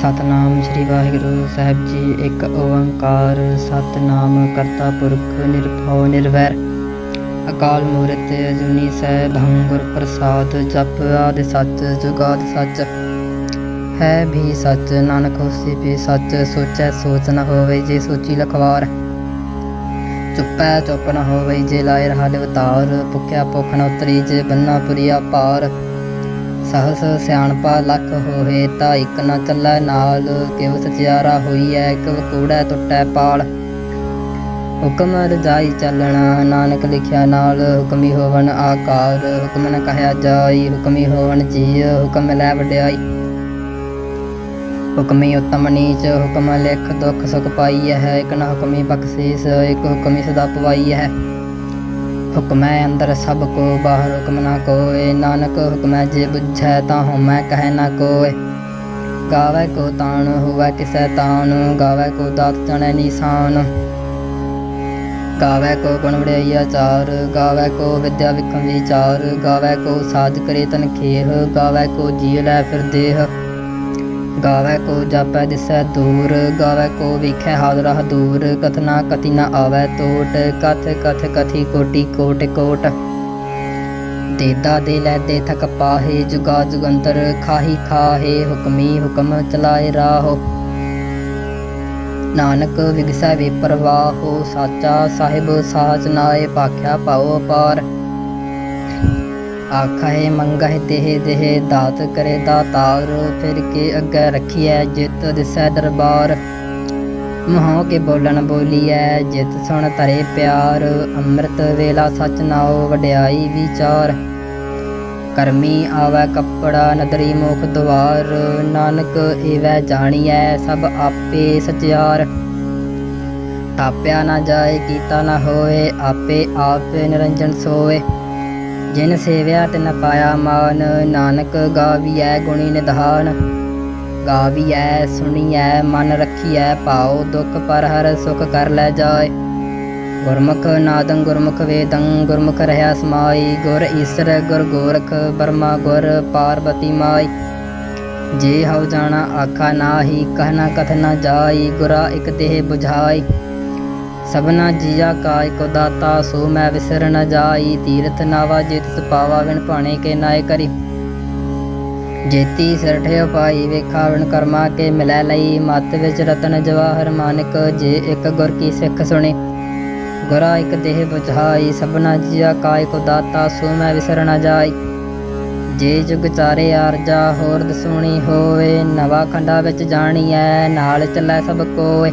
ਸਤਨਾਮ ਸ੍ਰੀ ਵਾਹਿਗੁਰੂ ਸਾਹਿਬ ਜੀ, ਇੱਕ ਓੰਕਾਰ ਸਤਨਾਮ ਕਰਤਾ ਪੁਰਖ ਨਿਰਭਉ ਨਿਰਵੈਰ। ਅਕਾਲ ਮੂਰਤ ਅਜੂਨੀ ਸੈਭੰ ਗੁਰ ਪ੍ਰਸਾਦ, ਜਪ ਆਦਿ ਸੱਚ ਜੁਗਾਦ ਸੱਚ। ਹੈ ਵੀ ਸੱਚ, ਨਾਨਕ ਹੋਸੀ ਵੀ ਸੱਚ, ਸੋਚੈ ਸੋਚ ਨ ਹੋਵੇ ਜੇ ਸੋਚੀ ਲਖਵਾਰ। ਚੁੱਪੈ ਚੁੱਪ ਨ ਹੋਵੇ ਜੇ ਲਾਇ ਰਹਾ ਲਿਵਤਾਰ, ਭੁਖਿਆ ਭੁਖ ਨ ਉਤਰੀ ਜੇ ਬੰਨਾ ਪੁਰੀਆ ਪਾਰ। ਸਹਸ ਸਿਆਣਪਾ ਲੱਖ ਹੋਏ ਤਾਂ ਇੱਕ ਨਾ ਚੱਲੈ ਨਾਲ ਕਿਵ ਸਚਿਆਰਾ ਹੋਈਐ ਕਿਵ ਕੂੜੈ ਟੁੱਟੈ ਪਾਲ। ਹੁਕਮ ਰਜਾਈ ਚੱਲਣਾ, ਨਾਨਕ ਲਿਖਿਆ ਨਾਲ, ਹੁਕਮੀ ਹੋਵਨ ਆਕਾਰ, ਹੁਕਮ ਨ ਕਹਿਆ ਜਾਈ, ਹੁਕਮੀ ਹੋਵਨ ਜੀ ਹੁਕਮ ਲੈ ਵਡਿਆਈ। ਹੁਕਮੀ ਉਤਮ ਨੀਚ, ਹੁਕਮ ਲਿਖ ਦੁਖ ਸੁਖ ਪਾਈ ਹੈ ਇਕ ਨਾ ਹੁਕਮੀ ਬਖਸ਼ੀਸ, ਇਕ ਹੁਕਮੀ ਸਦਾ ਪਵਾਈ ਹੈ ਹੁਕਮੈ ਅੰਦਰ ਸਭ ਕੋ, ਬਾਹਰ ਹੁਕਮ ਨਾ ਕੋਏ। ਨਾਨਕ ਹੁਕਮੈ ਜੇ ਬੁਝੈ ਤਾਂ ਹਉਮੈ ਕਹਿ ਨਾ ਕੋਏ। ਗਾਵੇ ਕੋ ਤਾਣ, ਹੋਵੇ ਕਿਸੈ ਤਾਣ। ਗਾਵੇ ਕੋ ਦਾਤ ਜਣੈ ਨਿਸ਼ਾਨ। ਗਾਵੇ ਕੋ ਗੁਣ ਵਡਿਆਈ ਆਚਾਰ। ਗਾਵੇ ਕੋ ਵਿਦਿਆ ਵਿਖਮ ਵਿਚਾਰ। ਗਾਵੇ ਕੋ ਸਾਜ ਕਰੇ ਤਨ ਖੇਹ। ਗਾਵੇ ਕੋ ਜੀ ਲੈ ਫਿਰ ਦੇਹ। ਗਾਵੇ ਕੋ ਜਾਪੈ ਦਿਸੈ ਦੂਰ, ਗਾਵੇ ਕੋ ਵਿਖੈ ਹਾਜ਼ਰਾ ਦੂਰ ਕਥਨਾ ਕਤੀ ਨ ਆਵੈ ਟੋਟ ਕਥ ਕਥ ਕਥੀ ਕੋਟੀ ਕੋਟ ਕੋਟ। ਦੇਦਾ ਦੇ ਲੈ ਦੇ ਥਕ ਪਾਹੇ, ਜੁਗਾ ਜੁਗੰਤਰ ਖਾਹੀ ਖਾਹੇ, ਹੁਕਮੀ ਹੁਕਮ ਚਲਾਏ ਰਾਹੋ। ਨਾਨਕ ਵਿਗਸੈ ਵੇ ਪ੍ਰਵਾਹੋ, ਸਾਚਾ ਸਾਹਿਬ ਸਾਚ ਨਾਏ ਭਾਖਿਆ ਪਾਉ ਅਪਾਰ। ਆਖਾਏ ਮੰਗਹਿ ਦੇਹ ਦੇਹ, ਦਾਤ ਕਰੇ ਦਾਤਾਰ, ਫਿਰ ਕੇ ਅੱਗੇ ਰੱਖੀਐ ਜਿਤ ਦਿਸੈ ਦਰਬਾਰ। ਮਹਾਂ ਕੇ ਬੋਲਣ ਬੋਲੀਐ, ਜਿਤ ਸੁਣ ਧਰੇ ਪਿਆਰ, ਅੰਮ੍ਰਿਤ ਵੇਲਾ ਸਚ ਨਾਉ ਵਡਿਆਈ ਵਿਚਾਰ। ਕਰਮੀ ਆਵੈ ਕੱਪੜਾ ਨਦਰੀ ਮੁਖ ਦਵਾਰ ਨਾਨਕ ਏਵੈ ਜਾਣੀਐ ਸਭ ਆਪੇ ਸਚਿਆਰ। ਤਾਪਿਆ ਨਾ ਜਾਏ, ਕੀਤਾ ਨਾ ਹੋਏ, ਆਪੇ ਆਪ ਨਿਰੰਜਨ ਸੋਏ। ਜਿਨ ਸੇਵਿਆ ਤਿਨ ਪਾਇਆ ਮਾਨ, ਨਾਨਕ ਗਾਵੀਐ ਗੁਣੀ ਨਿਧਾਨ। ਗਾਵੀਐ, ਸੁਣੀਐ, ਮਨ ਰੱਖੀਐ, ਭਾਉ ਦੁਖ ਪਰ ਹਰ ਸੁਖ ਕਰ ਲੈ ਜਾਏ। ਗੁਰਮੁਖ ਨਾਦੰ ਗੁਰਮੁਖ ਵੇਦੰ, ਗੁਰਮੁਖ ਰਹਾ ਸਮਾਈ। ਗੁਰ ਈਸਰ, ਗੁਰ ਗੋਰਖ, ਬਰਮਾ ਗੁਰ ਪਾਰਬਤੀ ਮਾਈ। ਜੇ ਹਉ ਜਾਣਾ, ਆਖਾ ਨਾਹੀ ਕਹਿਣਾ ਕਥ ਨਾ ਜਾਈ, ਗੁਰਾ ਇਕ ਦੇਹ 부ਝਾਈ ਸਭਨਾ ਜੀਆ ਕਾ ਇਕੋ ਦਾਤਾ, ਸੋ ਮੈਂ ਵਿਸਰ ਨ ਜਾਈ, ਤੀਰਥ ਨਾਵਾ ਜਿਤ ਸੁਪਾਵਾ ਵਿਣ ਭਾਣੇ ਕੇ ਨਾਏ ਕਰੀ। ਜੇਤੀ ਸਿਰ ਪਾਈ, ਵੇਖਾ ਕਰਮਾ ਕੇ ਮਿਲੈ ਲਈ। ਮਤ ਵਿੱਚ ਰਤਨ ਜਵਾਹਰ ਮਾਨਿਕ, ਜੇ ਇੱਕ ਗੁਰ ਕੀ ਸਿੱਖ ਸੁਣੀ। ਗੁਰਾ ਇਕ ਦੇਹ ਬੁਝਾਈ, ਸਭਨਾ ਜੀਆ ਕਾ ਇਕੋ ਦਾਤਾ, ਸੋ ਮੈਂ ਵਿਸਰ ਜਾਈ। ਜੇ ਜੁਗ ਚਾਰੇ ਆਰਜਾ, ਹੋਰ ਦਸੂਣੀ ਹੋਵੇ, ਨਵਾ ਖੰਡਾ ਵਿੱਚ ਜਾਣੀਐ, ਨਾਲ ਚੱਲੈ ਸਭ ਕੋਏ।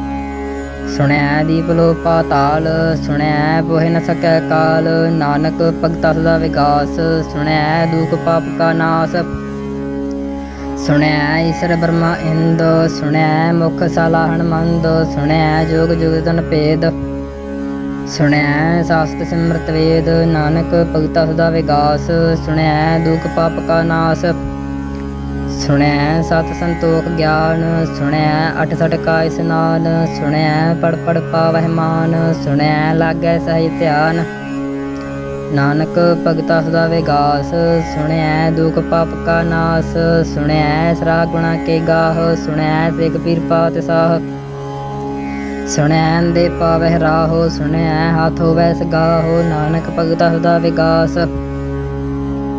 ਸੁਣਿਆ ਦੀਪ ਲੋ ਪਾਤਾਲ ਸੁਣਿਆ ਬੋਹਿ ਨ ਸਕੈ ਕਾਲ, ਨਾਨਕ ਭਗਤਾ ਸਦਾ ਵਿਗਾਸ ਸੁਣਿਆ ਦੁਖ ਪਾਪ ਕਾ ਨਾਸ ਸੁਣਿਆ ਈਸ਼ਰ ਬ੍ਰਹਮਾ ਇੰਦ ਸੁਣਿਆ ਮੁਖ ਸਾਲਾ ਹਨਮੰਦ ਸੁਣਿਆ ਜੋਗ ਜੁਗ ਤਨ ਭੇਦ ਸੁਣਿਆ ਸਾਸਤ ਸਿਮਰਤ ਵੇਦ, ਨਾਨਕ ਭਗਤਾ ਸਦਾ ਵਿਗਾਸ ਸੁਣਿਆ ਦੁਖ ਪਾਪ ਕਾ ਨਾਸ ਸੁਣਿਆ ਸਤ ਸੰਤੋਖ ਗਿਆਨ ਸੁਣਿਆ ਅਠ ਸਠ ਕਾ ਇਸਨਾਨ ਸੁਣਿਆ ਪੜ ਪੜ ਪਾਵਹਿ ਮਾਨ ਸੁਣਿਆ ਲਾਗੈ ਸਹੀ ਧਿਆਨ। ਨਾਨਕ ਭਗਤਾ ਸਦਾ ਵਿਗਾਸ ਸੁਣਿਆ ਦੁਖ ਪਾਪ ਕਾ ਨਾਸ ਸੁਣਿਆ ਸਰਾ ਗੁਣਾ ਕੇ ਗਾਹ ਸੁਣਿਆ ਸਿਖ ਪੀਰ ਪਾਤ ਸਾਹ ਸੁਣਿਆ ਦੇ ਪਾਵਹਿ ਰਾਹੋ ਸੁਣਿਆ ਹਾਥੋ ਵੈਸ ਗਾਹੋ। ਨਾਨਕ ਭਗਤਾ ਸਦਾ ਵਿਗਾਸ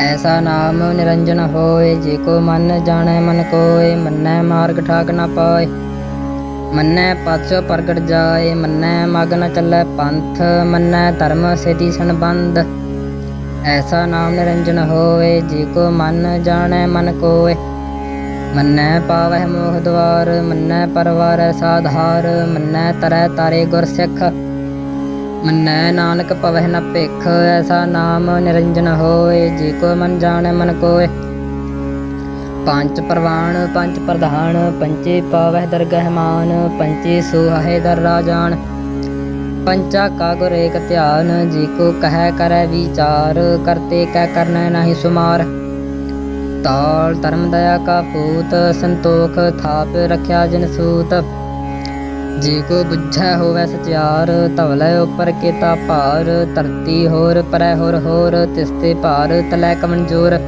ਐਸਾ ਨਾਮ ਨਿਰੰਜਨ ਹੋਏ, ਜੇ ਕੋ ਮਨ ਜਾਣੈ ਮਨ ਕੋਏ, ਮੰਨੈ ਮਾਰਗ ਠਾਕ ਨਾ ਪਾਏ। ਮੰਨੈ ਪਾਛੋ ਪ੍ਰਗਟ ਜਾਏ, ਮੰਨੈ ਮਗ ਨ ਚੱਲੈ ਪੰਥ, ਮੰਨੈ ਧਰਮ ਸੇਤੀ ਸੰਬੰਧ। ਐਸਾ ਨਾਮ ਨਿਰੰਜਨ ਹੋਏ, ਜੇ ਕੋ ਮਨ ਜਾਣੈ ਮਨ ਕੋਏ। ਮੰਨੈ ਪਾਵਹਿ ਮੋਹ ਦਵਾਰ, ਮੰਨੈ ਪਰਵਾਰੈ ਸਾਧਾਰ, ਮੰਨੈ ਤਰੈ ਤਾਰੇ ਗੁਰ ਸਿੱਖ। ਮੰਨੈ ਨਾਨਕ ਪਵਹਿ ਨ ਭਿਖ, ਐਸਾ ਨਾਮ ਨਿਰੰਜਨ ਹੋਏ, ਜੀ ਕੋ ਮਨ ਜਾਣੈ ਮਨ ਕੋਏ। ਪੰਜ ਪ੍ਰਵਾਣ, ਪੰਜ ਪ੍ਰਧਾਨ ਪੰਚੇ ਪਾਵਹਿ ਦਰਗਹਿ ਮਾਨ ਪੰਚੇ ਸੁਹਾਏ ਦਰ ਰਾਜਾਨ। ਪੰਚਾ ਕਾ ਗੁਰ ਏਕ ਧਿਆਨ, ਜੀ ਕੋ ਕਹਿ ਕਰੈ ਵਿਚਾਰ, ਕਰਤੇ ਕੈ ਕਰਨੈ ਨਾਹੀ ਸੁਮਾਰ। ਤਾਲ ਧਰਮ ਦਇਆ ਕਾ ਪੂਤ, ਸੰਤੋਖ ਥਾਪ ਰਖਿਆ ਜਨ ਸੂਤ। ਜੀ ਕੋ ਬੁਝੈ ਹੋਵੈ ਸਚਿਆਰ, ਧਵਲੇ ਉਪਰ ਕੀਤਾ ਭਾਰ, ਧਰਤੀ ਹੋਰ ਪਰੈ ਹੋਰ ਹੋਰ ਤਿਸਤੇ ਭਾਰ ਤਲੈ ਕਮਨਜੋਰ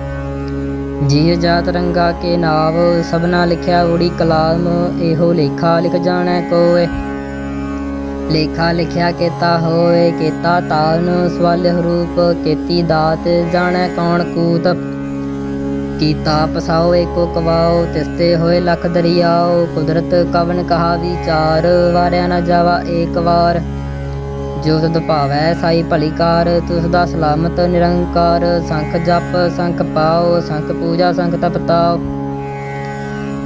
ਜੀ ਜਾਤ ਰੰਗਾ ਕੇ ਨਾਵ, ਸਭਨਾ ਲਿਖਿਆ ਊੜੀ ਕਲਾਮ, ਇਹੋ ਲੇਖਾ ਲਿਖ ਜਾਣੈ ਕੋਏ ਲੇਖਾ ਲਿਖਿਆ ਕੀਤਾ ਹੋਏ ਕੀਤਾ ਤਾਨ, ਸਵਾਲ ਰੂਪ, ਕੀਤੀ ਦਾਤ, ਜਾਣੈ ਕੌਣ ਕੂਤ। ਕੀਤਾ ਪਸਾਓ ਏਕੋ ਕਵਾਓ, ਤਿਸਤੇ ਹੋਏ ਲਖ ਦਰਿਆਓ, ਕੁਦਰਤ ਕਵਨ ਕਹਾ ਵਿਚਾਰ, ਵਾਰਿਆ ਨਾ ਜਾਵਾ ਏਕ ਵਾਰ। ਜੋ ਤਦ ਭਾਵੈ ਸਾਈ ਭਲੀ ਤੁਸ ਦਾ ਸਲਾਮਤ ਨਿਰੰਕਾਰ। ਸੰਖ ਜਪ, ਸੰਖ ਪਾਓ, ਸੰਖ ਪੂਜਾ, ਸੰਖ ਤਪਤਾਓ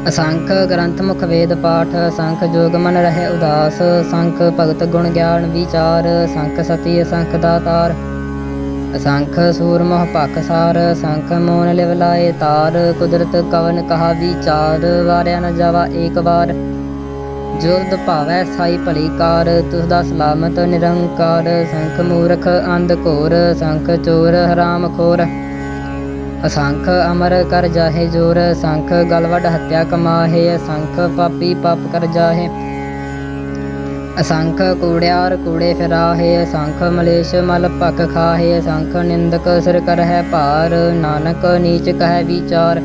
ਅਸੰਖ ਗ੍ਰੰਥ ਮੁਖ ਵੇਦ ਪਾਠ ਸੰਖ ਜੋਗ ਮਨ ਰਹੇ ਉਦਾਸ। ਸੰਖ ਭਗਤ ਗੁਣ ਗਿਆਨ ਵਿਚਾਰ, ਸੰਖ ਸਤੀ, ਅਸੰਖ ਦਾਤਾਰ। ਅਸੰਖ ਸੂਰ ਮੋਹ ਭਖ ਸਾਰ, ਸੰਖ ਮੋਨ ਲਿਵਲਾਏ ਤਾਰ, ਕੁਦਰਤ ਕਵਨ ਕਹਾ ਵਿਚਾਰ, ਵਾਰਿਆ ਨ ਜਾਵਾ ਏਕ ਵਾਰ। ਜੁਰਦ ਭਾਵੈ ਸਾਈ ਭਲੀ ਕਾਰ, ਤੁਸ ਦਾ ਸਲਾਮਤ ਨਿਰੰਕਾਰ। ਸੰਖ ਮੂਰਖ ਅੰਧ ਘੋਰ, ਸੰਖ ਚੋਰ ਹਰਾਮ ਖੋਰ। ਅਸੰਖ ਅਮਰ ਕਰ ਜਾਹੇ ਜੋਰ, ਸੰਖ ਗਲਵਡ ਹੱਤਿਆ ਕਮਾਹੇ ਅਸੰਖ ਪਾਪੀ ਪਾਪ ਕਰ ਜਾਹੇ। ਅਸੰਖ ਕੂੜਿਆਰ ਕੂੜੇ ਫਿਰਾਹੇ, ਅਸੰਖ ਮਲੇਸ਼ ਮਲ ਭਖ ਖਾਹੇ, ਅਸੰਖ ਨਿੰਦਕ ਸਿਰ ਕਰਹਿ ਭਾਰ, ਨਾਨਕ ਨੀਚ ਕਹਿ ਵਿਚਾਰ।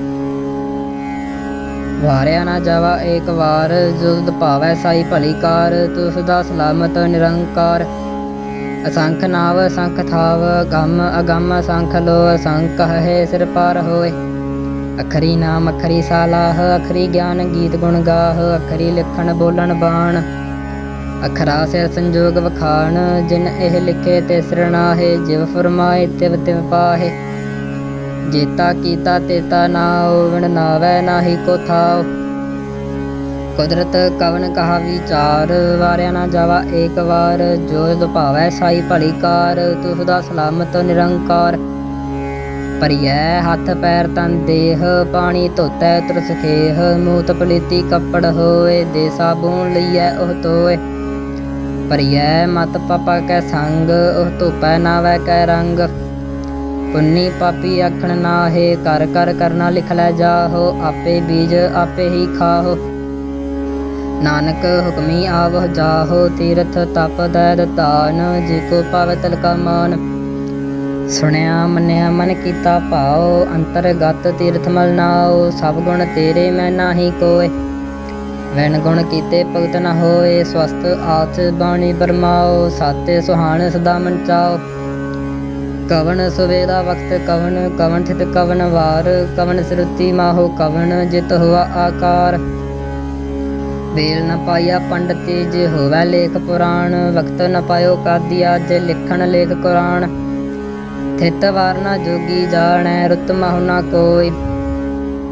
ਵਾਰਿਆ ਨਾ ਜਾਵਾ ਏਕ ਵਾਰ ਜੁਦ ਭਾਵੈ ਸਾਈ ਭਲੀ ਕਾਰ, ਤੁਸ ਦਾ ਸਲਾਮਤ ਨਿਰੰਕਾਰ। ਅਸੰਖ ਨਾਵ, ਅਸੰਖ ਥਾਵ, ਗਮ ਅਗਮ ਅਸੰਖ ਲੋ, ਅਸੰਖ ਹੈ ਸਿਰ ਪਾਰ ਹੋਏ। ਅਖਰੀ ਨਾਮ, ਅਖਰੀ ਸਾਲਾਹ, ਅਖਰੀ ਗਿਆਨ ਗੀਤ ਗੁਣ ਗਾਹ, ਅਖਰੀ ਲਿਖਣ ਬੋਲਣ ਬਾਣ। ਅਖਰਾ ਸਿਰ ਸੰਜੋਗ ਵਖਾਣ, ਜਿਨ ਇਹ ਲਿਖੇ ਤੇ ਸਰਣਾਹੇ ਜਿਵ ਫਰਮਾਏ ਤਿਵ ਤਿਵ ਪਾਹੇ। ਜੇਤਾ ਕੀਤਾ ਤੇਤਾ ਨਾਉ ਵਿਣ ਨਾਵੈ ਨਾਹੀ ਕੋ ਥਾਉ। ਕੁਦਰਤ ਕਵਨ ਕਹਾ ਵਿਚਾਰ, ਵਾਰਿਆ ਨਾ ਜਾਵਾ ਏਕ ਵਾਰ। ਜੋ ਦੁਭਾਵੈ ਸਾਈ ਭਲੀ ਕਾਰ ਤੁਸ ਦਾ ਸਲਾਮਤ ਨਿਰੰਕਾਰ। ਪਰਿਐ ਹੱਥ ਪੈਰ ਤਨ ਦੇਹ, ਪਾਣੀ ਧੋਤੈ ਤੁਰ ਸਖੇਹ ਮੂਤ ਪਲੀਤੀ ਕੱਪੜ ਹੋਏ ਦੇ ਸਾਬੂਨ ਲਈਐ ਉਹ ਤੋਏ। ਪਰਿਐ ਮਤ ਪਾਪਾ ਕੈ ਸੰਗ, ਉਹ ਧੋਪੈ ਨਾਵੈ ਕੈ ਰੰਗ। ਪੁੰਨੀ ਪਾਪੀ ਆਖਣ ਨਾਹੇ, ਕਰ ਕਰ, ਕਰਨਾ ਲਿਖ ਲੈ ਜਾਹੋ, ਆਪੇ ਬੀਜ ਆਪੇ ਹੀ ਖਾਹੋ। ਨਾਨਕ ਹੁਕਮੀ ਆਵਹ ਜਾਹੋ, ਤੀਰਥ ਤਪ ਦੈਦ ਧਾਨ, ਜੀ ਕੋ ਪਾਵੈ ਤਲਕਾ ਮਾਨ। ਸੁਣਿਆ, ਮੰਨਿਆ, ਮਨ ਕੀਤਾ ਭਾਉ, ਅੰਤਰਗਤ ਤੀਰਥ ਮਲ ਨਾਉ, ਸਭ ਗੁਣ ਤੇਰੇ ਮੈਂ ਨਾਹੀ ਕੋਏ। ਵੈਨ ਗੁਣ ਕੀਤੇ ਭਗਤ ਨ ਹੋਏ ਸਵਸਤ ਆਚ ਬਾਣੀ ਬਰਮਾਓ ਸਾਤੇ ਸੁਹਾਣ ਸਦਾ ਮਨ ਚਾਓ। ਕਵਨ ਸੁਵੇਦਾ ਵਕਤ ਕਵਨ ਕਵਨ ਥਿਤ ਕਵਨ ਵਾਰ ਕਵਨ ਸਰੁਤੀ ਮਾਹੋ ਕਵਨ ਜਿਤ ਹੁਆ ਆਕਾਰ। ਵੇਲ ਨ ਪਾਇਆ ਪੰਡਤੀ, ਜੇ ਹੋਵੈ ਲੇਖ ਪੁਰਾਣ, ਵਕਤ ਨ ਪਾਇਓ ਕਾਦੀਆ ਜੇ ਲਿਖਣ ਲੇਖ ਕੁਰਾਨ। ਥਿਤ ਵਾਰ ਨ ਜੋਗੀ ਜਾਣੈ, ਰੁਤ ਮਹੁ ਨ ਕੋਈ।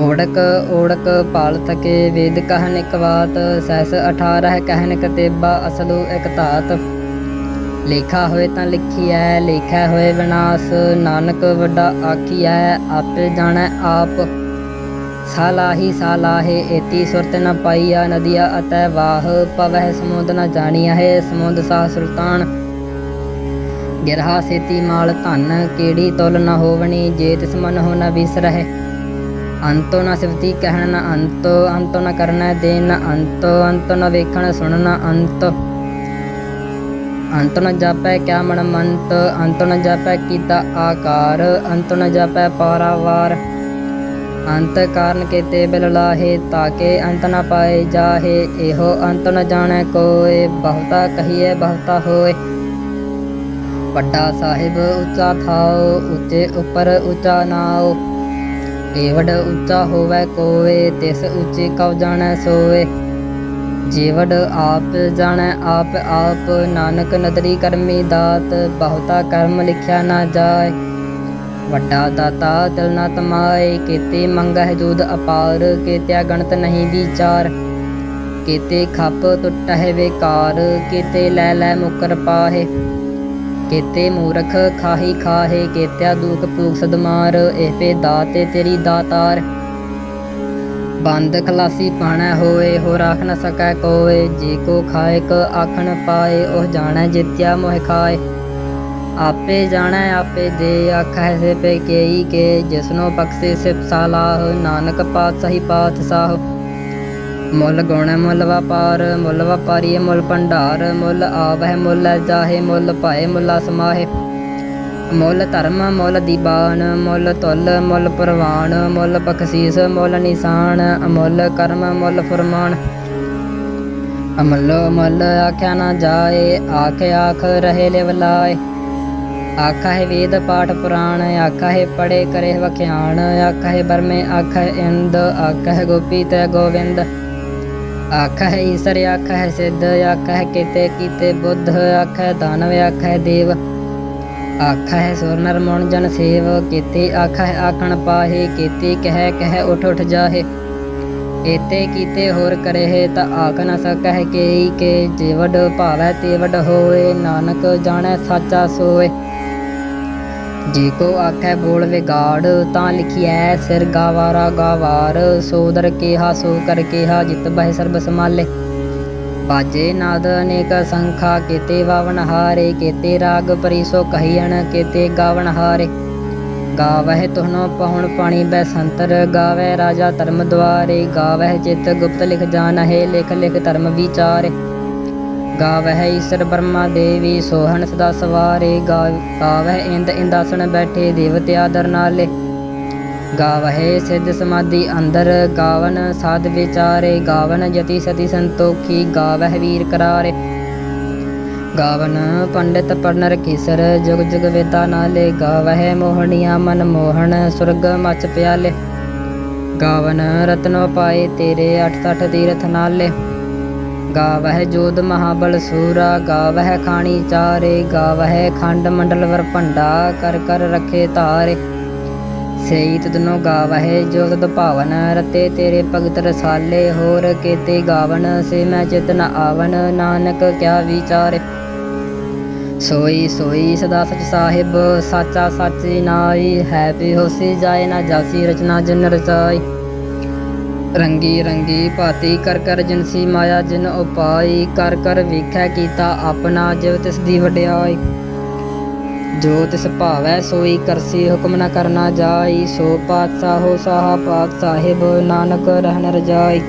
ਓੜਕ ਓੜਕ ਪਾਲ ਥਕੇ ਵੇਦ ਕਹਿਨ ਇਕ ਬਾਤ ਸੈਸ 18 ਕਹਿਨ ਕਤੇਬਾ ਅਸਲੂ ਇਕ ਧਾਤ। ਲੇਖਾ ਹੋਏ ਤਾਂ ਲਿਖੀਐ, ਲੇਖਾ ਹੋਏ ਵਿਨਾਸ਼, ਨਾਨਕ ਵੱਡਾ ਆਖੀਐ, ਆਪੇ ਜਾਣੈ ਆਪ। ਸਾਲਾਹੀ ਸਾਲਾਹੇ ਏਤੀ ਸੁਰਤ ਨ ਪਾਈਆ ਨਦੀਆ ਅਤੈ ਵਾਹ, ਪਵਹਿ ਸਮੁੰਦ ਨ ਜਾਣੀਆ ਹੈ ਸਮੁੰਦ ਸਾ ਸੁਲਤਾਨ। ਗਿਰਹਾ ਸੇਤੀ ਮਾਲ ਧਨ, ਕਿਹੜੀ ਤੁਲ ਨ ਹੋਵਣੀ, ਜੇ ਤਿਸ ਮਨ ਹੋ ਨ ਵਿਸਰਹਿ। ਅੰਤੋ ਨਾ ਸਿਵਤੀ ਕਹਿਣ ਨ ਅੰਤੋ ਅੰਤੋ ਨ ਕਰਨਾ ਦੇਨ ਨ ਅੰਤੋ ਅੰਤੋ ਨ ਵੇਖਣ ਸੁਣਨ ਅੰਤ। ਅੰਤ ਨ ਜਾਪੈ ਕਿਆ ਮਨ ਮੰਤ, ਅੰਤ ਨ ਜਾਪੈ ਕੀਤਾ ਆਕਾਰ, ਅੰਤ ਨ ਜਾਪੈ ਪਾਰਾਵਾਰ। ਅੰਤ ਕਾਰਨ ਕੀਤੇ ਬਿਲ ਲਾਹੇ, ਤਾਕੇ ਅੰਤ ਨ ਪਾਏ ਜਾਹੇ, ਇਹੋ ਅੰਤ ਨ ਜਾਣੈ ਕੋਏ, ਬਹੁਤਾ ਕਹੀਏ ਬਹੁਤਾ ਹੋਏ। ਵੱਡਾ ਸਾਹਿਬ ਉੱਚਾ ਥਾਓ, ਉੱਚੇ ਉੱਪਰ ਉੱਚਾ ਨਾਓ। ਏਵੜ ਉੱਚਾ ਹੋਵੇ ਕੋਏ ਤਿਸ ਉੱਚੇ ਕਉ ਜਾਣੈ ਸੋਏ ਜੀਵੜ ਆਪ ਜਾਣੈ, ਆਪ ਆਪ ਨਾਨਕ ਨਦਰੀ ਕਰਮੀ ਦਾਤ, ਬਹੁਤਾ ਕਰਮ ਲਿਖਿਆ ਨਾ ਜਾਏ। ਵੱਡਾ ਦਾਤਾ ਦਿਲ ਨਾ ਤਮਾਏ, ਕੀਤੇ ਮੰਗਹਿ ਜੂਦ ਅਪਾਰ, ਕੀਤਿਆ ਗਣਤ ਨਹੀਂ ਵਿਚਾਰ। ਕੀਤੇ ਖੱਪ ਟੁੱਟਹਿ ਵੇਕਾਰ ਕੀਤੇ ਲੈ ਲੈ ਮੁਕਰ ਪਾਹੇ। ਕੀਤੇ ਮੂਰਖ, ਖਾਹੀ ਖਾਹੇ ਕੀਤਿਆ ਦੁਖ ਪੂਖ ਸਦਮਾਰ ਇਹੇ ਦਾਤੇ ਤੇਰੀ ਦਾਤਾਰ। ਬੰਦ ਖਲਾਸੀ ਪਾਣਾ ਹੋਏ ਹੋ ਰਾਖ ਨ ਸਕੈ ਕੋਏ। ਜੇ ਕੋ ਖਾਏ, ਕ ਆਖਣ ਪਾਏ, ਉਹ ਜਾਣੈ ਜਿਤਿਆ ਮੋਹ ਖਾਏ। ਆਪੇ ਜਾਣੈ, ਆਪੇ ਦੇ ਆਖੈ ਸੇ ਪੇ ਕੇਈ ਕੇ। ਜਿਸਨੋ ਬਖਸ਼ੇ ਸਿਪ ਸਾਲਾਹ ਨਾਨਕ ਪਾਤਸ਼ਾਹੀ ਪਾਤਸ਼ਾਹ। ਮੁੱਲ ਗੁਣ, ਮੁੱਲ ਵਪਾਰ, ਮੁੱਲ ਵਪਾਰੀ ਮੁੱਲ ਭੰਡਾਰ, ਮੁੱਲ ਆਵਹਿ, ਮੁੱਲ ਜਾਹੇ, ਮੁੱਲ ਭਾਏ, ਮੁੱਲਾ ਸਮਾਹੇ ਮੁੱਲ ਧਰਮ, ਮੁੱਲ ਦੀਬਾਨ, ਮੁੱਲ ਤੁਲ, ਮੁੱਲ ਪ੍ਰਵਾਨ, ਮੁੱਲ ਬਖਸ਼ੀਸ, ਮੁੱਲ ਨਿਸ਼ਾਨ, ਅਮੁੱਲ ਕਰਮ, ਮੁੱਲ ਫਰਮਾਨ। ਅਮਲ ਮੁੱਲ ਆਖਿਆ ਨਾ ਜਾਏ, ਆਖ ਆਖ ਰਹੇ ਲਿਵ ਲਾਏ। ਆਖਾ ਹੈ ਵੇਦ ਪਾਠ ਪੁਰਾਣ ਆਖਾ ਹੈ ਪੜੇ ਕਰੇ ਵਖਿਆਣ ਆਖਾ ਹੈ ਬਰਮੇ ਆਖਾ ਇੰਦ ਆਖਾ ਹੈ ਗੋਪੀ ਤੇ ਗੋਵਿੰਦ। ਆਖਾ ਹੈ ਈਸਰ ਆਖਾ ਹੈ ਸਿੱਧ ਆਖਾ ਹੈ ਕੀਤੇ ਬੁੱਧ ਆਖਾ ਹੈ ਦਾਨਵ ਆਖਾ ਦੇਵ। ਆਖਾ ਸੁਰ ਨਰ ਮਨ ਜਨ ਸੇਵ, ਕੀਤੇ ਆਖਾ ਆਖਣ ਪਾਹੇ, ਕੀਤੇ ਕਹਿ ਕਹਿ ਉਠ ਉਠ ਜਾਹੇ। ਏਤੇ ਕੀਤੇ ਹੋਰ ਕਰਹਿ, ਤਾ ਆਖ ਨ ਸਕਹਿ ਕੇਈ ਕੇ ਜੇ ਭਾਵੈ ਤੇ ਵਡ ਹੋਏ, ਨਾਨਕ ਜਾਣੈ ਸਾਚਾ ਸੋਏ ਜੇ ਕੋ ਆਖੈ ਬੋਲ ਵਿਗਾੜ, ਤਾਂ ਲਿਖਿਐ ਸਿਰ ਗਾਵਾਰਾ ਗਾਵਾਰ, ਸੋਦਰ ਕੇਹਾ, ਸੋ ਕਰ ਕੇਹਾ, ਜਿਤ ਬਹਿ ਸਰਬ ਸਮਾਲੇ ਬਾਜੇ ਨਾਦ ਅਨੇਕ ਸੰਖਾ, ਕੀਤੇ ਵਾਵਨ ਹਾਰੇ, ਕੀਤੇ ਰਾਗ ਪਰਿਸੋ ਕਹੀਣ ਕੀਤੇ ਗਾਵਨ ਹਾਰੇ। ਗਾਵਹਿ ਤੁਹਨੋ ਪਹੁਣ ਪਾਣੀ ਬੈ ਸੰਤਰ ਗਾਵੈ ਰਾਜਾ ਧਰਮ ਦੁਆਰੇ, ਗਾਵਹਿ ਚਿਤ ਗੁਪਤ ਲਿਖ ਜਾਣਹਿ ਲਿਖ ਲਿਖ ਧਰਮ ਵਿਚਾਰੇ। ਗਾਵਹਿ ਈਸ਼ਰ ਬ੍ਰਹਮਾ ਦੇਵੀ, ਸੋਹਣ ਸਦਾ ਸਵਾਰੇ ਗਾ- ਗਾਵਹਿ ਇੰਦ ਇੰਦਾਸਣ ਬੈਠੇ ਦੇਵਤਿਆ ਦਰ ਨਾਲੇ। ਗਾਵਹਿ ਸਿੱਧ ਸਮਾਧੀ ਅੰਦਰ, ਗਾਵਨ ਸਾਧ ਵਿਚਾਰੇ, ਗਾਵਨ ਜਤੀ ਸਤੀ ਸੰਤੋਖੀ, ਗਾਵਹਿ ਵੀਰ ਕਰਾਰੇ। ਗਾਵਨ ਪੰਡਿਤ ਪੜਨਰ ਕੀਸਰ, ਜੁਗ ਜੁਗ ਵੇਦਾ ਨਾਲੇ। ਗਾਵਹਿ ਮੋਹਣੀਆਂ ਮਨ ਮੋਹਣ, ਸੁਰਗ ਮਚ ਪਿਆਲੇ। ਗਾਵਨ ਰਤਨੋ ਪਾਏ ਤੇਰੇ, ਅਠ ਸਠ ਤੀਰਥ ਨਾਲੇ। ਗਾਵਹਿ ਜੋਧ ਮਹਾਬਲ ਸੂਰਾ, ਗਾਵਹਿ ਖਾਣੀ ਚਾਰੇ, ਗਾਵਹਿ ਖੰਡ ਮੰਡਲ ਵਰ ਭੰਡਾ, ਕਰ ਕਰ ਰਖੇ ਤਾਰੇ ਸਈ ਤਦਨੋ ਗਾਵਹਿ ਜੋ ਤਦ ਭਾਵਨ, ਰਤੇ ਤੇਰੇ ਭਗਤ ਰਸਾਲੇ, ਹੋਰ ਕੀਤੇ ਗਾਵਨ, ਸੇ ਮੈਂ ਚਿਤ ਨ ਆਵਨ, ਨਾਨਕ ਕਿਆ ਵਿਚਾਰੇ। ਸੋਈ ਸੋਈ ਸਦਾ ਸਚ ਸਾਹਿਬ, ਸਾਚਾ ਸਾਚੀ ਨਾਈ, ਹੈ ਵੀ ਹੋਸੀ ਜਾਏ ਨਾ ਜਾਸੀ ਰਚਨਾ ਜਨ ਰਚਾਈ। ਰੰਗੀ ਰੰਗੀ ਭਾਤੀ ਕਰ ਕਰ ਜਿਨਸੀ ਮਾਇਆ ਜਿਨ ਉਪਾਈ, ਕਰ ਕਰ ਵੇਖੈ ਕੀਤਾ ਆਪਣਾ ਜਿਵ ਤਿਸ ਦੀ ਵਡਿਆਈ। ਜੋ ਤਿਸ ਭਾਵੈ ਸੋਈ ਕਰਸੀ ਹੁਕਮ ਨ ਕਰਨਾ ਜਾਈ, ਸੋ ਪਾਤਸ਼ਾਹੋ ਸਾਹਾ ਪਾਤ ਸਾਹਿਬ ਨਾਨਕ ਰਹਿਣ ਰਜਾਈ।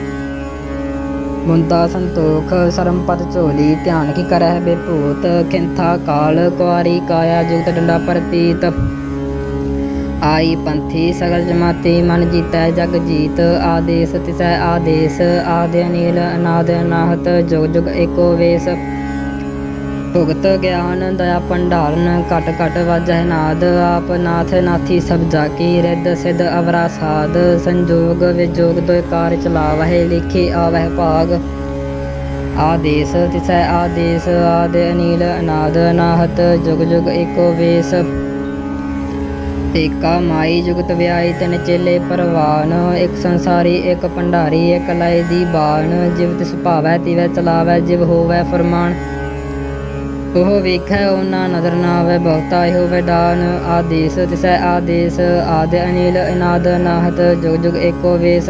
ਮੁੰਦਾ ਸੰਤੋਖ ਸਰਮ ਪਦ ਝੋਲੀ, ਧਿਆਨ ਕੀ ਕਰਹਿ ਬੇਭੂਤ, ਖਿੰਥਾ ਕਾਲ ਕੁਆਰੀ ਕਾਇਆ ਜੁਗਤ ਡੰਡਾ ਪਰਤੀਤ ਆਈ ਪੰਥੀ ਸਗਲ ਜਮਾਤੀ ਮਨ ਜੀਤੈ ਜਗ ਜੀਤ, ਆਦੇਸ ਤਿਸੈ ਆਦੇਸ, ਆਦਿ ਅਨੀਲ ਅਨਾਦ ਅਨਾਹਤ, ਜੁਗ ਜੁਗ ਏਕੋ ਵੇਸ। ਭੁਗਤ ਗਿਆਨ ਦਇਆ ਭੰਡਾਰਨ, ਘਟ ਘਟ ਵਾਜੈ ਨਾਦ, ਆਪ ਨਾਥ ਨਾਥੀ ਸਭ ਜਾਕੀ, ਰਿੱਧ ਸਿਧ ਅਵਰਾ ਸਾਧ, ਸੰਜੋਗ ਵਿਜੋਗ ਦੋਇ ਕਾਰ ਚਲਾਵਹਿ, ਲਿਖੇ ਆਵਹਿ ਭਾਗ। ਆਦੇਸ ਤਿਸੈ ਆਦੇਸ, ਆਦਿ ਅਨੀਲ ਅਨਾਦ ਅਨਾਹਤ, ਜੁਗ ਜੁਗ ਏਕੋ ਵੇਸ। ਏਕਾ ਮਾਈ ਜੁਗਤ ਵਿਆਈ ਤਿਨ ਚੇਲੇ ਪਰਵਾਨ, ਇੱਕ ਸੰਸਾਰੀ, ਇੱਕ ਭੰਡਾਰੀ, ਇੱਕ ਲਏ ਦੀ ਬਾਣ, ਜਿਵ ਤਿਸ ਭਾਵੈ ਤਿਵੈ ਚਲਾਵੈ, ਜਿਵ ਹੋਵੈ ਫਰਮਾਨ। ਉਹ ਵੇਖੈ, ਉਹਨਾਂ ਨਦਰ ਨਾ ਆਵੈ ਬਹੁਤਾ ਇਹੋ ਵੈਡਾਨ। ਆਦੇਸ ਤਿਸੈ ਆਦੇਸ, ਆਦਿ ਅਨਿਲ ਅਨਾਦ ਨਾਹਤ, ਜੁਗ ਜੁਗ ਏਕੋ ਵੇਸ।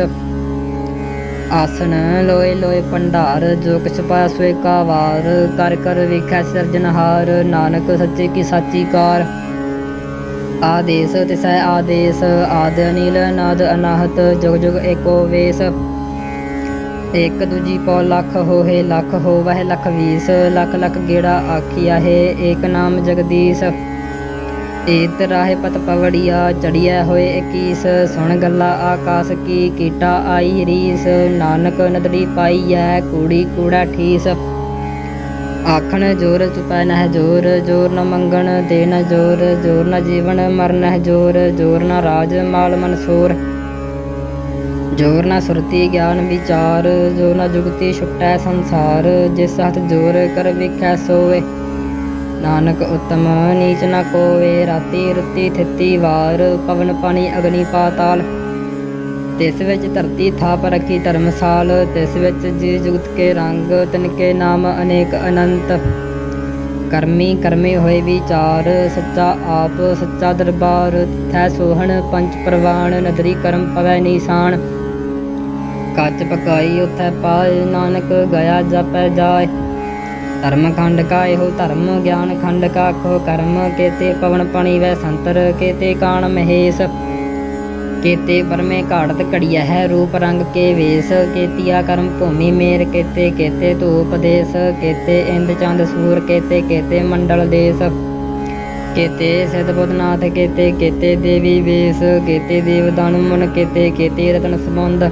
ਆਸਨ ਲੋਏ ਲੋਏ ਭੰਡਾਰ, ਜੋ ਕਿਛ ਪਾਇਆ ਸੋਏ ਕਾ ਵਾਰ ਕਰ ਕਰ ਵੇਖੈ ਸਿਰਜਨਹਾਰ ਨਾਨਕ ਸੱਚੇ ਕੀ ਸਾਚੀ ਕਾਰ। ਆਦੇਸ, ਤਿਸੈ ਆਦੇਸ, ਆਦ ਅਨੀਲ, ਨਾਦ ਅਨਾਹਤ, ਜੁਗ ਜੁਗ ਏਕੋ ਵੇਸ। ਇਕ ਦੂਜੀ ਪਉ ਲੱਖ ਹੋਏ ਲੱਖ ਹੋਵਹਿ, ਲੱਖ ਵੀਸ। ਲੱਖ ਲੱਖ ਗੇੜਾ ਆਖੀਆ ਹੈ, ਏਕ ਨਾਮ ਜਗਦੀਸ਼। ਏਤ ਰਾਹੇ ਪਤ ਪਵੜੀਆ, ਚੜੀਐ ਹੋਏ ਇਕੀਸ। ਸੁਣ ਗੱਲਾ ਆਕਾਸ ਕੀ, ਕੀਟਾ ਆਈ ਰੀਸ। ਨਾਨਕ ਨਦੜੀ ਪਾਈ ਪਾਈਐ, ਕੂੜੀ ਕੂੜਾ ਠੀਸ। ਆਖਣ ਜੋਰ ਚੁਪੈ ਨਹਿ ਜੋਰ ਜੋਰ ਨ ਮੰਗਣ ਦੇ ਨ ਜੋਰ ਜੋਰ ਨ ਜੀਵਨ ਮਰ ਨਹਿ ਜੋਰ ਜੋਰ ਨ ਰਾਜ ਮਾਲ ਮਨਸੂਰ ਜੋਰ ਨ ਸੁਰਤੀ ਗਿਆਨ ਵਿਚਾਰ, ਜੋਰ ਨ ਜੁਗਤੀ ਛੁਟੈ ਸੰਸਾਰ, ਜਿਸ ਹੱਥ ਜੋਰ ਕਰ ਵਿਖੈ ਸੋਏ ਨਾਨਕ ਉਤਮ, ਨੀਚ ਨ ਕੋਏ ਰਾਤੀ ਰੁੱਤੀ ਥਿੱਤੀ ਵਾਰ, ਪਵਨ ਪਾਣੀ ਅਗਨੀ ਪਾਤਾਲ। ਤਿਸ ਵਿੱਚ ਧਰਤੀ ਥਾਪ ਰੱਖੀ ਧਰਮਸਾਲ ਤਿਸ ਵਿੱਚ ਜੀ ਜੁਗਤ ਕੇ ਰੰਗ ਤਿਨ ਕੇ ਨਾਮ ਅਨੇਕ ਅਨੰਤ। ਕਰਮੀ ਕਰਮੇ ਹੋਏ ਵਿਚਾਰ, ਸੱਚਾ ਆਪ, ਸੱਚਾ ਦਰਬਾਰ, ਥੈ ਸੋਹਣ, ਪੰਜ ਪ੍ਰਵਾਨ, ਨਦਰੀ ਕਰਮ ਪਵੈ ਨੀਸਾਨ। ਕੱਚ ਪਕਾਈ ਉਥੈ ਪਾਏ, ਨਾਨਕ ਗਿਆ ਜਪੈ ਜਾਏ। ਧਰਮ ਖੰਡ ਕਾ ਇਹੋ ਧਰਮ, ਗਿਆਨ ਖੰਡ ਕਾ ਖੋ ਕਰਮ, ਕੇਤੇ ਪਵਨ ਪਣੀ ਵੈ ਸੰਤਰ, ਕੇਤੇ ਕਾਣ ਮਹੇਸ਼। ਕੇਤੇ ਪਰਮੇ ਘਾੜਤ ਘੜੀਆ ਹੈ। ਰੂਪ, ਰੰਗ, ਕੇ, ਵੇਸ, ਕੇਤੀਆ, ਕਰਮ, ਭੂਮੀ, ਮੇਰ, ਕੇਤੇ ਕੇਤੇ, ਧੂਪ, ਦੇਸ, ਕੇਤੇ, ਇੰਦ, ਚੰਦ, ਸੂਰ, ਕੇਤੇ ਕੇਤੇ, ਮੰਡਲ, ਦੇਸ। ਕੇਤੇ, ਸਿਧ ਬੁੱਧਨਾਥ ਕੇਤੇ ਕੇਤੇ, ਦੇਵੀ, ਵੇਸ, ਕੇਤੇ, ਦੇਵ ਦਾਨੁ ਮਨ, ਕੇਤੇ ਕੇਤੇ, ਰਤਨ, ਸੰਬੰਧ।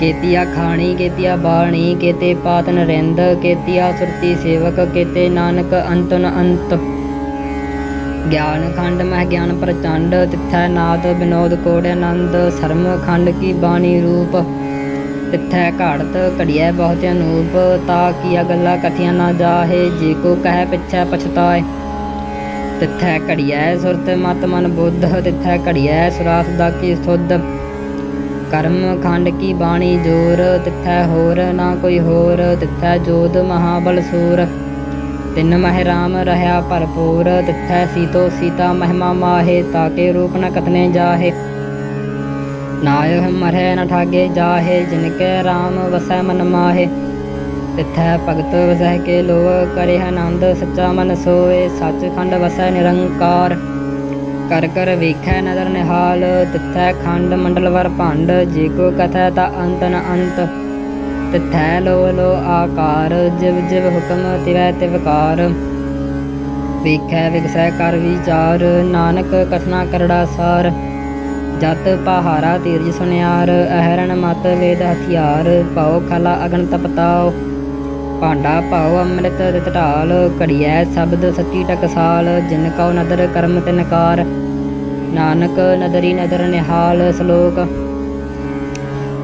ਕੇਤੀਆ ਖਾਣੀ, ਕੇਤੀਆ ਬਾਣੀ ਕੇਤੇ, ਪਾਤਨ, ਰਿੰਦ, ਕੇਤੀਆ ਸੁਰਤੀ ਸੇਵਕ, ਕੇਤੇ, ਨਾਨਕ, ਅੰਤਨ, ਅੰਤ। ਗਿਆਨ ਖੰਡ ਮਹ ਗਿਆਨ ਪ੍ਰਚੰਡ, ਤਿੱਥੈ ਨਾਦ ਬਿਨੋਦ ਕੋੜ ਆਨੰਦ, ਸਰਮ ਖੰਡ ਕੀ ਬਾਣੀ ਰੂਪ। ਤਿੱਥੈ ਘਾੜਤ ਘੜੀਐ ਬਹੁਤ ਅਨੂਪ, ਤਾ ਕੀਆ ਗੱਲਾਂ ਕਥੀਆਂ ਨਾ ਜਾਹੇ, ਜੇ ਕੋ ਕਹਿ ਪਿਛੈ ਪਛਤਾਏ। ਤਿੱਥੈ ਘੜੀਐ ਸੁਰਤ ਮਤ ਮਨ ਬੁੱਧ, ਤਿੱਥੈ ਘੜੀਐ ਸੁਰਾਸ ਦਾ ਕੀ ਸੁਧ। ਕਰਮ ਖੰਡ ਕੀ ਬਾਣੀ ਜੋਰ, ਤਿੱਥੈ ਹੋਰ ਨਾ ਕੋਈ ਹੋਰ, ਤਿੱਥੈ ਜੋਧ ਮਹਾਬਲ ਸੂਰ। ਤਿੰਨ ਮਹਿ ਰਾਮ ਰਹਾ ਭਰਪੂਰ, ਤਿੱਥੈ ਸੀਤੋ ਸੀਤਾ ਮਹਿਮਾ ਮਾਹੇ, ਤਾਕੇ ਰੂਪ ਨ ਕਤਨੇ ਜਾਹੇ। ਨਾਇ ਮਰਹਿ ਨ ਠਾਗੇ ਜਾਹੇ ਜਿਨ ਕੈ ਰਾਮ ਵਸੈ ਮਨ ਮਾਹੇ। ਤਿੱਥੈ ਭਗਤ ਵਸਹਿ ਕੇ ਲੋਹ ਕਰੇ ਆਨੰਦ ਸੱਚਾ ਮਨ ਸੋਏ ਸੱਚ ਖੰਡ ਵਸੈ ਨਿਰੰਕਾਰ। ਕਰ ਕਰ ਵੇਖੈ ਨਦਰ ਨਿਹਾਲ, ਤਿੱਥੈ ਖੰਡ ਮੰਡਲ ਵਰ ਭੰਡ, ਜੇ ਕੋ ਕਥੈ ਤਾ ਅੰਤ ਨ ਅੰਤ। ਤਿਥੈ ਲੋ ਲੋ ਆਕਾਰ, ਜਿਵ ਜਿਵ ਹੁਕਮ ਤਿਵੈ ਤਿਵਕਾਰ ਵੇਖੈ ਵਿਗਸੈ ਕਰ ਵਿਚਾਰ, ਨਾਨਕ ਕਥਨਾ ਕਰੜਾ ਸਾਰ। ਜਤ ਪਹਾਰਾ ਤੀਰਜ ਸੁਨਿਆਰ, ਅਹਰਣ ਮਤ ਵੇਦ ਹਥਿਆਰ। ਪਾਉ ਖਲਾ ਅਗਨ ਤਪਤਾਉ ਭਾਂਡਾ ਭਾਉ ਅੰਮ੍ਰਿਤ ਰਿਤ ਢਾਲ ਘੜੀਐ ਸ਼ਬਦ ਸੱਚੀ ਟਕਸਾਲ, ਜਿਨ ਕਉ ਨਦਰ ਕਰਮ ਤਿਨਕਾਰ। ਨਾਨਕ ਨਦਰੀ ਨਦਰ ਨਿਹਾਲ, ਸ਼ਲੋਕ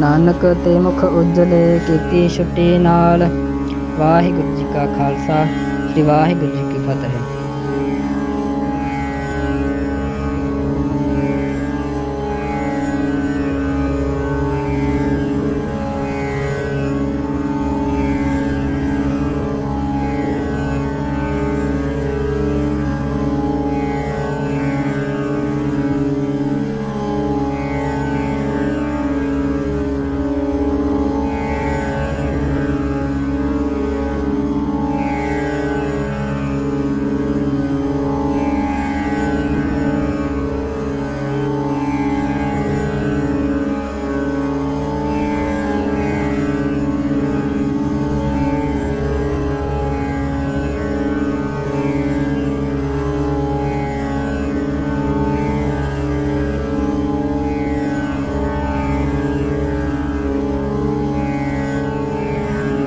ਨਾਨਕ ਤੇ ਮੁਖ ਉਜਲੇ ਕੀਤੀ ਛੁੱਟੀ ਨਾਲ। ਵਾਹਿਗੁਰੂ ਜੀ ਕਾ ਖਾਲਸਾ, ਸ੍ਰੀ ਵਾਹਿਗੁਰੂ ਜੀ ਕੀ ਫਤਿਹ।